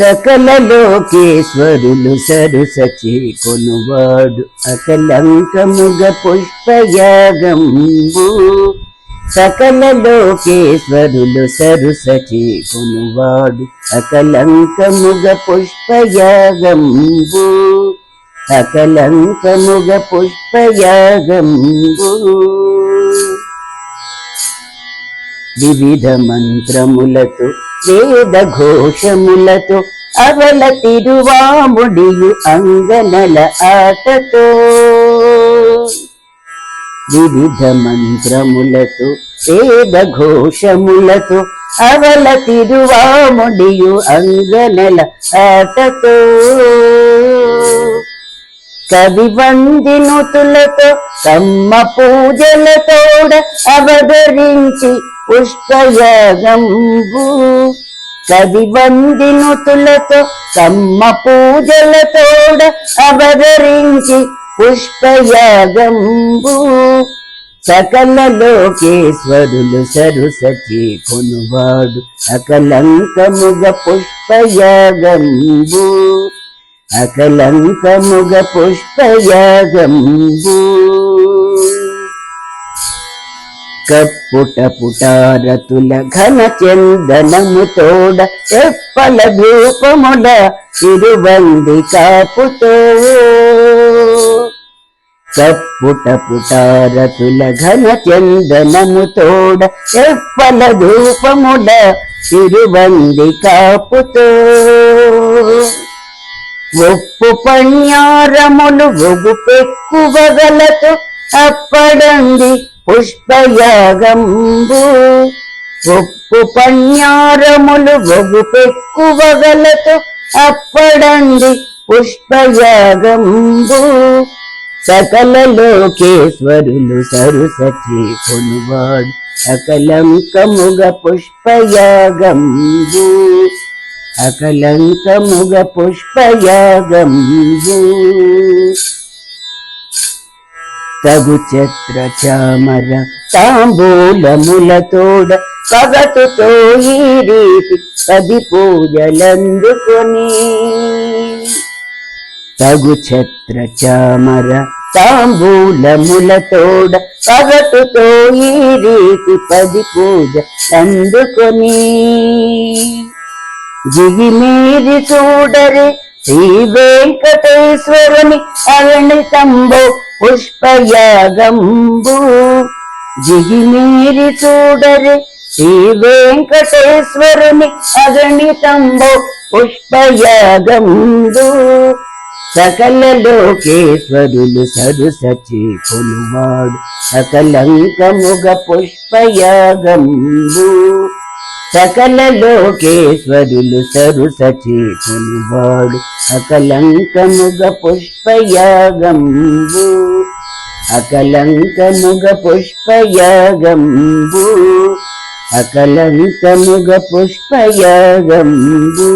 సకల లోకేశ్వరులు సరుసచి కొనువాడు అకలంకముగ పుష్పయాగంబు. సకల లోకేశ్వరులు సరుసచి కొనువాడు అకలంకముగ పుష్పయాగంబు. అకలంకముగ పుష్పయాగంబు. వివిధ మంత్రములతో వేద ఘోషములతో అవల తిరువాముడియు అంగనల ఆటతో. వివిధ మంత్రములతో వేద ఘోషములతో అవల తిరువాముడియు అంగనల ఆటతో. కవి వందినుతులతో కమ్మ పూజలతోడ అవదరించి పుష్పయాగంబు. కవి వందినుతులతో కమ్మ పూజలతోడ అవతరించి పుష్పయాగంబు. సకల లోకేశ్వరులు సరుసచి కొనువాడు అకలంకముగ పుష్పయాగంబు. అకలంకముగ పుష్పయాగంబు. కప్పుట పుటారతుల ఘన చందనముతోడ తోడ చెప్పల ధూపముల తిరుబంది కాపుతో కప్పుట పుటారతుల ఘన చందనముతోడ తోడ చెప్పల ధూపముల తిరుబంది కాపుతో ఒప్పు పణ్యారములు ఒగు పెక్కువగలతో అప్పడంది పుష్పయాగంబు ఒప్పు పణ్యారములు ఒగు పెక్కువగలతో అప్పడండి పుష్పయాగంబు. సకల లోకేశ్వరులు సరుసచి కొనువాడు అకలంకముగ పుష్పయాగంబు. అకలంకముగ పుష్పయాగంబు. తగు ఛత్ర చామర తాంబూలములతోడ పగటుతో ఈ రీతి పది పూజలందుకొని తగు ఛత్ర చామర తాంబూలములతోడ పగటుతో ఈ రీతి పది పూజ అందుకొని జిగి మీరి చూడరే శ్రీ వెంకటేశ్వరుని అరణి అరణితంబో పుష్పయాగంబు. జిగిమీరి చూడరే శ్రీ వెంకటేశ్వరుని అగణితంబు పుష్పయాగంబు. సకల లోకేశ్వరులు సరుసచి కొలువాడు. సకలంకముగ పుష్పయాగంబు. సకల లోకేశ్వరులు సరుసచి కొనువాడు అకలంకముగ పుష్పయాగంబు. అకలంకముగ పుష్పయాగంబు. అకలంకముగ పుష్పయాగంబు.